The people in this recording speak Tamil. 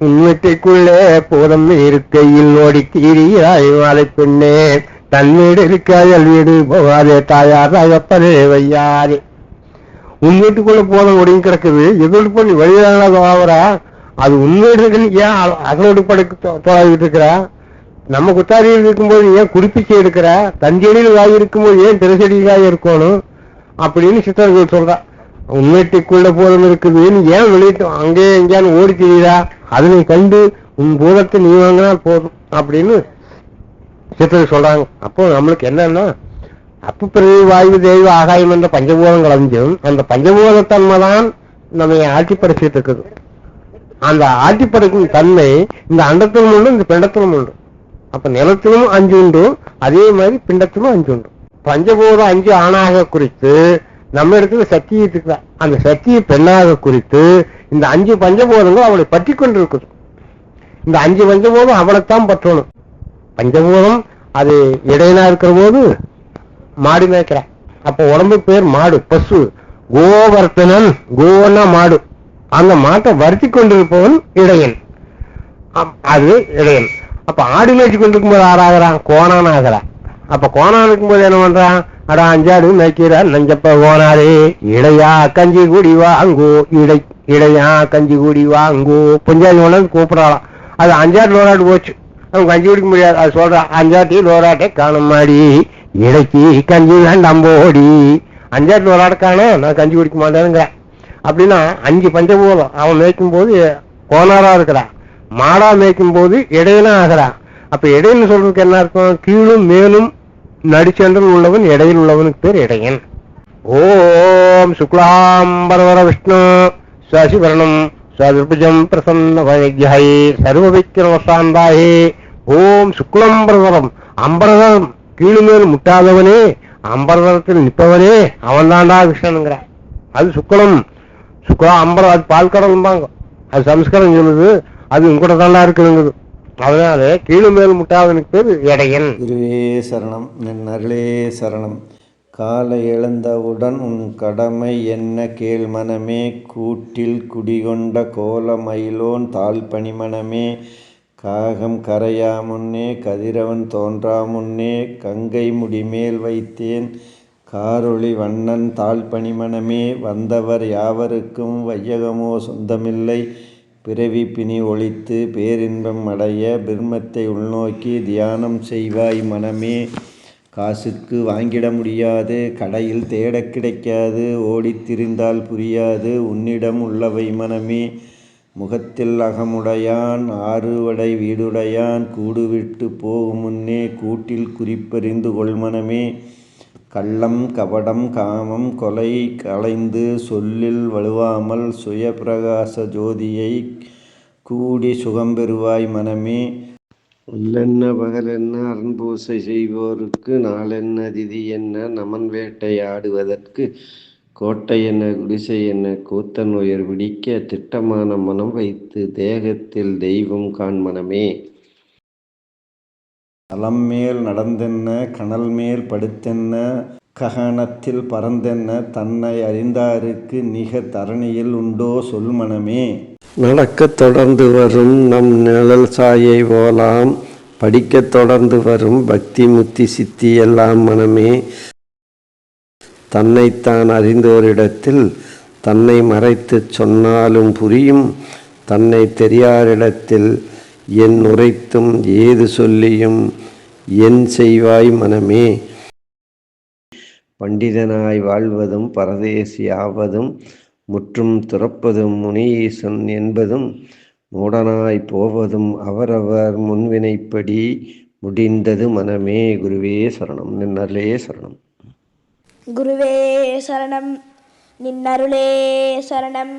உன்வெட்டிக்குள்ளே போதம் இருக்கையில் ஓடி தீரியாய் மாலை பெண்ணே. தன் வீடு வீடு போகாதே தாயார் தகப்பனே வையாதே உன் வீட்டுக்குள்ள போதும் ஒடுங்கி கிடக்குது. எதோடு பண்ணி வழியாக ஆவரா அது உன் இருக்குன்னு ஏன் அ- அதனோடு படுக்க தொலைவிட்டு இருக்கிறா? நம்ம குத்தாரியில் இருக்கும்போது ஏன் குறிப்பிச்சு எடுக்கிறா? தஞ்செடியில் காய் இருக்கும்போது ஏன் திருச்செடியில் காய் இருக்கணும்? அப்படின்னு சித்தர்கள் சொல்றா உன் வீட்டுக்குள்ள இருக்குதுன்னு ஏன் வெளியிட்டு அங்கேயே எங்கேயானு ஓடி தெரியுதா அதனை கண்டு உன் பூதத்தை நீ வாங்கினா போதும் அப்படின்னு சித்தர் சொல்றாங்க. அப்போ நம்மளுக்கு என்னன்னா அப்பு பிறகு வாயு தெய்வ ஆகாயம் என்ற பஞ்சபூதம் கலந்தும் அந்த பஞ்சபூத தன்மை தான் நம்ம ஆட்சிப்படுத்திட்டு இருக்குது அந்த ஆட்சிப்படைக்கும் தன்மை இந்த அண்டத்திலும் உண்டு இந்த பிண்டத்திலும் உண்டு. அப்ப நிலத்திலும் அஞ்சு உண்டு அதே மாதிரி பிண்டத்திலும் அஞ்சு உண்டு. பஞ்சபூதம் அஞ்சு ஆணாக குறித்து நம்ம இடத்துல சத்தியத்துக்கு தான். அந்த சக்தியை பெண்ணாக குறித்து இந்த அஞ்சு பஞ்சபோதங்களும் அவளை பற்றி கொண்டிருக்குது. இந்த அஞ்சு பஞ்சபூதம் அவளைத்தான் பற்றணும். பஞ்சபூதம் அது இடையனா இருக்கிற போது மாடு மேய்க்கிற. அப்ப உடம்பு பேர் மாடு பசு. கோவர்த்தனன் கோன்னா மாடு. அந்த மாட்டை வருத்தி கொண்டிருப்பவன் இடையன். அது இடையன். அப்ப ஆடு மேய்ச்சி கொண்டிருக்கும்போது ஆறாகிறான் கோணான் ஆகிறான். அப்ப கோணான் இருக்கும்போது என்ன பண்றான்? அடா அஞ்சாடு நஞ்சப்ப ஓனாரே. இடையா கஞ்சி கூடி வாங்கோ இடை இடையா கஞ்சி கூடி வாங்கோ. பஞ்சாயத்து கொண்டாந்து கூப்பிடலாம் அது அஞ்சாறு லோராட்டு போச்சு. அவன் கஞ்சி குடிக்க முடியாது. அது சொல்றான் அஞ்சாட்டி லோராட்டை காணும் மாடி. இடைக்கு கஞ்சி வேண்டாம் போடி. அஞ்சாட்டு லோராட்ட காணும் நான் கஞ்சி குடிக்க மாட்டேனுங்கிறேன் அப்படின்னா அஞ்சு பஞ்சபூதம் அவன் மேய்க்கும் போது கோனாரா இருக்கிறான் மாடா மேய்க்கும் போது இடையிலும் ஆகிறான் அப்ப இடையில சொல்றதுக்கு என்ன அர்த்தம்? கீழும் மேலும் நடிச்சென்றல் உள்ளவன் இடையில் உள்ளவனுக்கு பேர் இடையன். ஓம் சுக்லாம்பரவர விஷ்ணு சசிவரணம் சதுர்புஜம் பிரசன்ன வைத்தியை சர்வ விக்கிரமசாந்தாயே ஓம் சுக்லம்பரவரம் அம்பரதம் கீழுமேல் முட்டாதவனே அம்பரதரத்தில் நிற்பவனே அவன் தாண்டா அது சுக்லம். சுக்லா அம்பரம் அது பால் கடலும்பாங்க அது சம்ஸ்காரம் சொல்லுது அது உங்கள்கிட்ட தாண்டா இருக்குதுங்குது. அதனால கீழு மேல் முட்டாதனுக்கு பேர் எடையன். குருவே சரணம் நின் அருளே சரணம். காலை எழுந்தவுடன் உன் கடமை என்ன கேள் மனமே கூட்டில் குடிகொண்ட கோலமயிலோன் தாழ் பணிமனமே காகம் கரையா முன்னே கதிரவன் தோன்றா முன்னே கங்கை முடிமேல் வைத்தேன். காரொளி வண்ணன் தாழ் பணிமனமே வந்தவர் யாவருக்கும் வையகமோ சொந்தமில்லை. பிறவி பிணி ஒழித்து பேரின்பம் அடைய பிரம்மத்தை உள்நோக்கி தியானம் செய்வாய் மனமே. காசுக்கு வாங்கிட முடியாது கடையில் தேடக் கிடைக்காது ஓடித்திரிந்தால் புரியாது உன்னிடம் உள்ளவை மனமே. முகத்தில் அகமுடையான் ஆறுவடை வீடுடையான் கூடு விட்டு போகும் முன்னே கூட்டில் குறிப்பறிந்து கொள்மனமே கள்ளம் கபடம் காமம் கொலை களைந்து சொல்லில் வலுவாமல் சுயப்பிரகாச ஜோதியை கூடி சுகம் பெறுவாய் மனமே. உள்ளென்ன பகலென்ன அருண்பூசை செய்வோருக்கு நாளென்ன திதி என்ன நமன் வேட்டையாடுவதற்கு கோட்டை என்ன குடிசை என்ன கூத்தன் உயர் பிடிக்க திட்டமான மனம் வைத்து தேகத்தில் தெய்வம் காண்மனமே தலம் மேல் நடந்தென்ன கனல் மேல் படுத்தென்ன ககனத்தில் பறந்தென்ன தன்னை அறிந்தாருக்கு நிக தரணியில் உண்டோ சொல் மனமே. நடக்கத் தொடர்ந்து வரும் நம் நிழல் சாயை போலாம் படிக்கத் தொடர்ந்து வரும் பக்தி முத்தி சித்தி எல்லாம் மனமே. தன்னைத்தான் அறிந்தோரிடத்தில் தன்னை மறைத்துச் சொன்னாலும் புரியும் தன்னை தெரியாரிடத்தில் என் உரைத்தும் ஏது சொல்லியும் என் செய்வாய் மனமே. பண்டிதனாய் வாழ்வதும் பரதேசி ஆவதும் முற்றும் துறப்பதும் முனீசன் என்பதும் மூடனாய் போவதும் அவரவர் முன்வினைப்படி முடிந்தது மனமே. குருவே சரணம் நின்னலே சரணம். குருவே சரணம் நின்னருளே சரணம்.